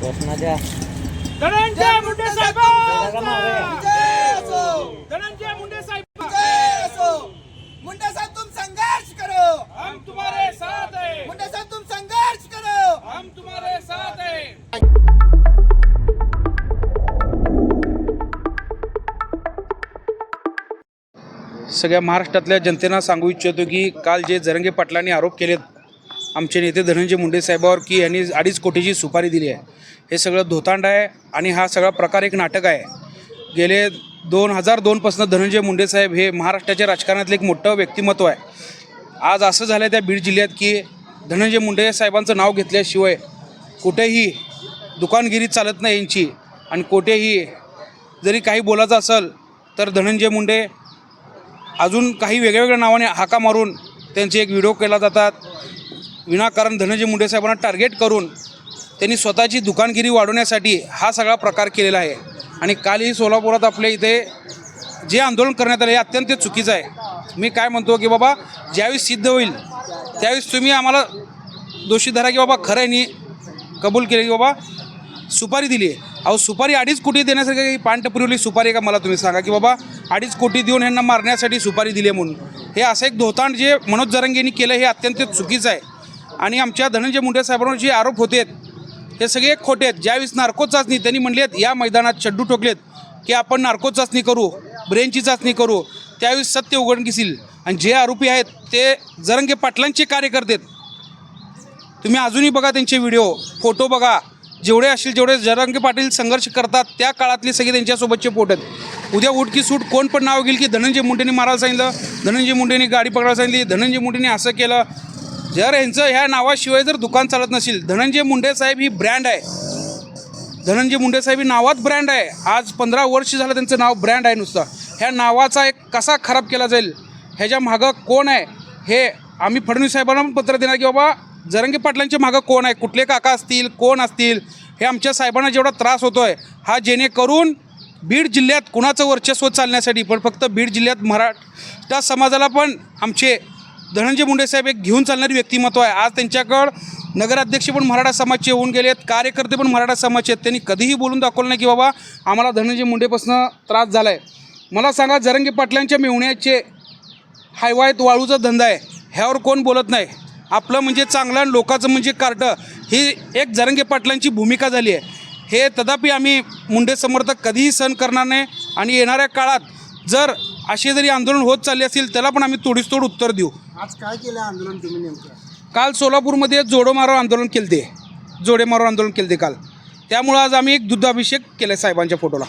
घोषणाच्या धनंजय मुंडे असो! धनंजय मुंडे साहेब मुंडे साहब तुम संघर्ष करो. हम तुम्हारे साथ है मुंडे साहब तुम संघर्ष करो. हम तुम्हारे साथ है सगळ्या महाराष्ट्रातल्या जनतेला सांगू इच्छितो की काल जे जरंगे पाटलांनी आरोप केलेत आमचे नेते धनंजय मुंडे साहेबावर की यांनी अडीच कोटीची सुपारी दिली आहे. हे सगळं धोतांड आहे आणि हा सगळा प्रकार एक नाटक आहे. गेले दोन हजार दोनपासून धनंजय मुंडे साहेब हे महाराष्ट्राच्या राजकारणातलं एक मोठं व्यक्तिमत्व आहे. आज असं झालं आहे त्या बीड जिल्ह्यात की धनंजय मुंडे साहेबांचं नाव घेतल्याशिवाय कुठेही दुकानगिरी चालत नाही यांची आणि कुठेही जरी काही बोलायचं असेल तर धनंजय मुंडे अजून काही वेगळ्या वेगळ्या नावाने हाका मारून त्यांचे एक व्हिडिओ केला जातात. विनाकारण धनंजय मुंडे साहेबांना टार्गेट करून त्यांनी स्वतःची दुकानगिरी वाढवण्यासाठी हा सगळा प्रकार केलेला आहे. आणि कालही सोलापुरात आपल्या इथे जे आंदोलन करण्यात आलं हे अत्यंत चुकीचं आहे. मी काय म्हणतो की बाबा ज्यावेळेस सिद्ध होईल त्यावेळेस तुम्ही आम्हाला दोषी धरा की बाबा खरं आहे कबूल केले की बाबा सुपारी दिली आहे. अहो सुपारी अडीच कोटी देण्यासारखी काही पान पुरवली सुपारी आहे का मला तुम्ही सांगा की बाबा अडीच कोटी देऊन ह्यांना मारण्यासाठी सुपारी दिली आहे म्हणून. हे असं एक धोतांड जे मनोज जरंगेंनी केलं हे अत्यंत चुकीचं आहे. आणि आमच्या धनंजय मुंडे साहेबांवर जे आरोप होते हे सगळे खोटे आहेत. ज्यावेळेस नार्को चाचणी त्यांनी म्हणलेत या मैदानात चड्डू ठोकलेत की आपण नार्को चाचणी करू ब्रेनची चाचणी करू त्यावेळेस सत्य उघडकीस घेसील आणि जे आरोपी आहेत ते जरंगे पाटलांचे कार्यकर्ते आहेत. तुम्ही अजूनही बघा त्यांचे व्हिडिओ फोटो बघा. जेवढे असतील जेवढे जरंगे पाटील संघर्ष करतात. त्या काळातले सगळे त्यांच्यासोबतचे फोटो आहेत. उद्या उठकी सूट कोण पण नाव घेईल की धनंजय मुंडेंनी मारायला सांगितलं धनंजय मुंडेने गाडी पकडायला सांगितली धनंजय मुंडेने असं केलं जर यांचं ह्या नावाशिवाय जर दुकान चालत नसेल धनंजय मुंडे साहेब ही ब्रँड आहे. धनंजय मुंडे साहेब ही नावात ब्रँड आहे. आज पंधरा वर्ष झालं त्यांचं नाव ब्रँड आहे नुसतं. ह्या नावाचा एक कसा खराब केला जाईल? ह्याच्या मागं कोण आहे? हे आम्ही फडणवीस साहेबांना पण पत्र देणार की बाबा जरंगे पाटलांच्या मागं कोण आहे? कुठले काका असतील? कोण असतील? हे आमच्या साहेबांना जेवढा त्रास होतो आहे हा जेणेकरून बीड जिल्ह्यात कुणाचं वर्चस्व चालण्यासाठी पण फक्त बीड जिल्ह्यात मराठा समाजाला पण आमचे धनंजय मुंडे साहेब एक घेऊन चालणारी व्यक्तिमत्व आहे. आज त्यांच्याकडं नगराध्यक्ष पण मराठा समाजचे होऊन गेले आहेत. कार्यकर्ते पण मराठा समाजचे आहेत. त्यांनी कधीही बोलून दाखवलं नाही की बाबा आम्हाला धनंजय मुंडेपासून त्रास झाला आहे मला सांगा जरंगे पाटलांच्या मेवण्याचे हायवायत वाळूचा धंदा आहे. ह्यावर कोण बोलत नाही? आपलं म्हणजे चांगलं आणि लोकांचं म्हणजे कार्टं ही एक जरंगे पाटलांची भूमिका झाली आहे. हे तथापि आम्ही मुंडे समर्थक कधीही सहन करणार नाही. आणि येणाऱ्या काळात जर असे जरी आंदोलन होत चालले असतील त्याला पण आम्ही तोडीस तोड उत्तर देऊ. आज काय केलं आंदोलन तुम्ही नेमकं? काल सोलापूरमध्ये जोडो मारो आंदोलन केलं ते जोडे मारो आंदोलन केलं ते काल. त्यामुळं आज आम्ही एक दुधाभिषेक केला साहेबांच्या फोटोला.